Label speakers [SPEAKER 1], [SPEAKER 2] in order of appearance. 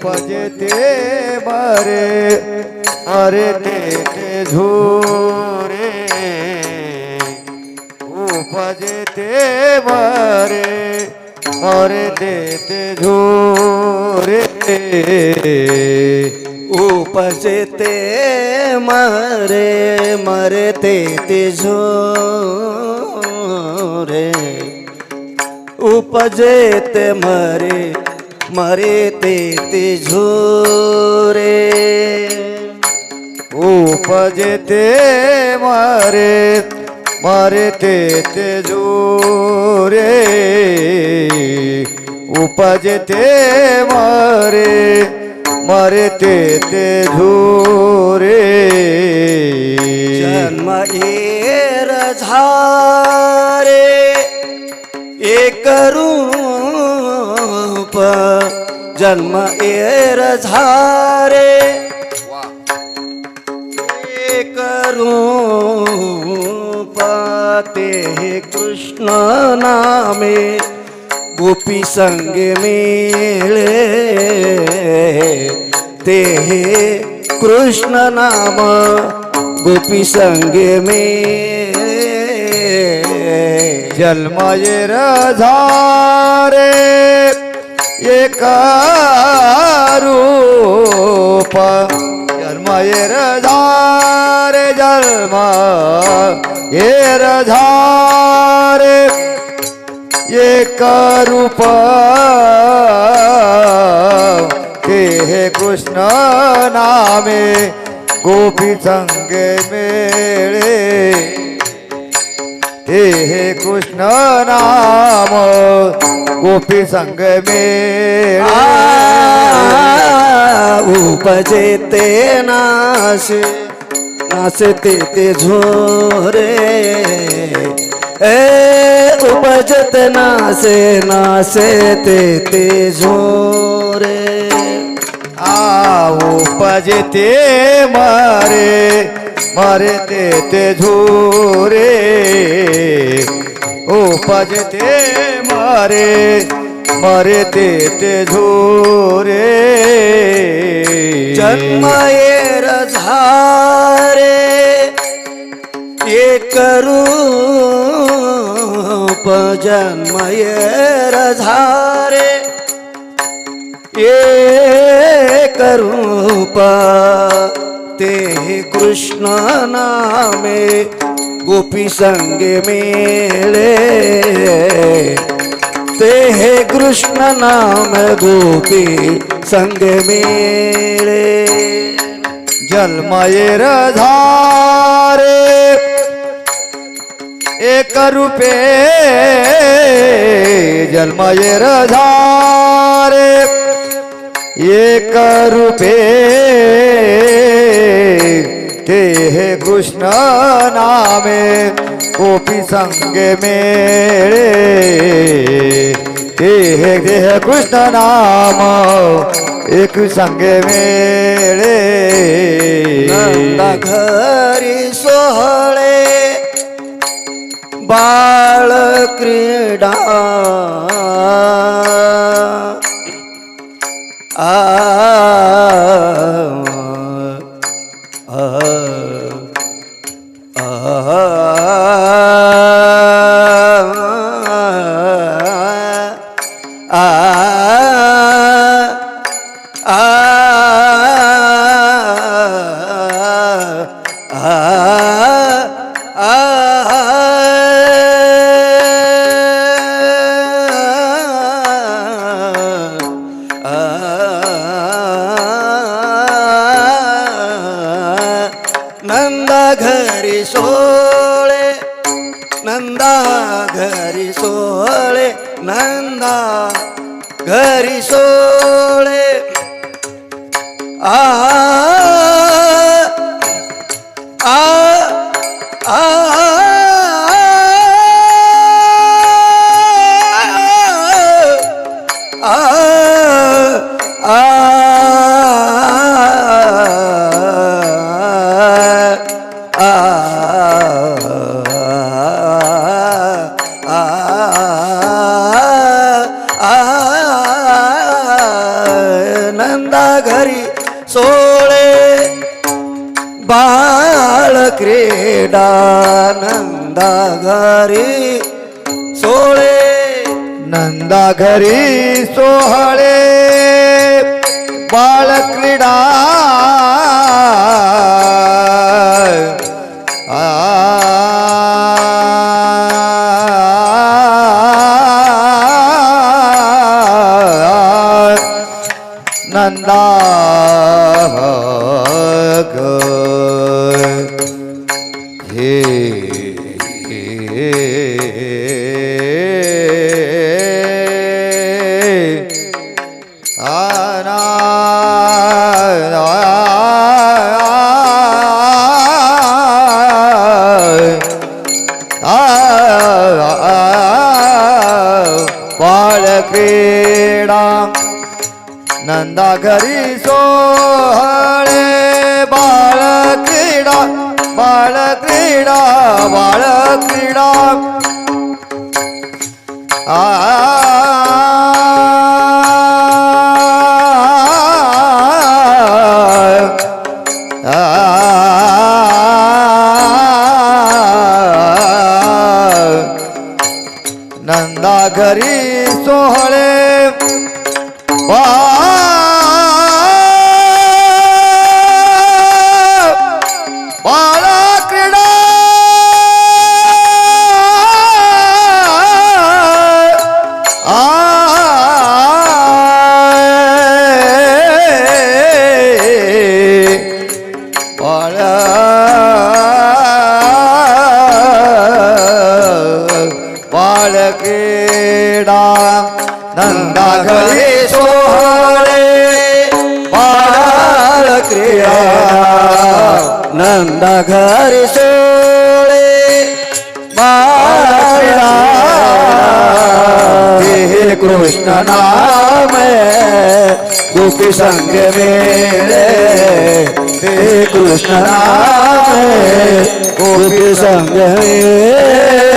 [SPEAKER 1] उपजते मरे मरे ते ते झोरे। उपजते मरे मरे ते झोरे।
[SPEAKER 2] उपजते मरे मरे ते झोरे। उपजते मरे मरे ते ते झोरे।
[SPEAKER 1] उपजते मरे मरते ते जोरे उपजते मरे मरे ते झोरे।
[SPEAKER 2] जन्म येर झारे एक रूप जन्म येर झारे एक रूप ते कृष्ण नामे गोपी संग मेळे ते कृष्ण नाम गोपी संग मेळे
[SPEAKER 1] जन्मयर झारे एक रूप जन्म येर झारे एक रूप ते हे कृष्ण नामे गोपी संग मेळे हे हे कृष्ण नाम गोपी संग मेळे
[SPEAKER 2] उपजेते नाश नाचते ते झोरे। ए उपजत नासे नासे ते ते झोरे।
[SPEAKER 1] आ उपजते मारे मारे ते ते झुरे। उपजते मारे, मरे ते ते झुरे।
[SPEAKER 2] जन्म येर झारे एक रूप जन्म येर झारे एक रूप ते कृष्ण नामे गोपी संग मेळे ते हे कृष्ण नाम गोपी संग मेळे
[SPEAKER 1] जन्मयर धारे एक रूपे। जन्मयर धारे एक रूपे। ते हे कृष्ण नामे गोपी संगे मेळे. ते हे ते हे कृष्ण नाम एक संगे मेळे.
[SPEAKER 2] घरी सोहळे बाळ क्रीडा आ, आ, घरी सोळे नंदा घरी सोळे. नंदा घरी सोळे आ आ सोळे बाळ क्रीडानंदा घरी सोळे
[SPEAKER 1] नंदा घरी सोहळे बाळ क्रीडा नंदा हे आना नंदा घरी सोहळे बाळ क्रीडा बाळ क्रीडा क्रीडा आ नंदा घरी सोहळे नंदा घरी सोहळे पाल क्रिया
[SPEAKER 2] नंदा घर बाळा
[SPEAKER 1] हे कृष्ण नाम गोपी संग मेरे हे कृष्ण नाम गोपी संग मेरे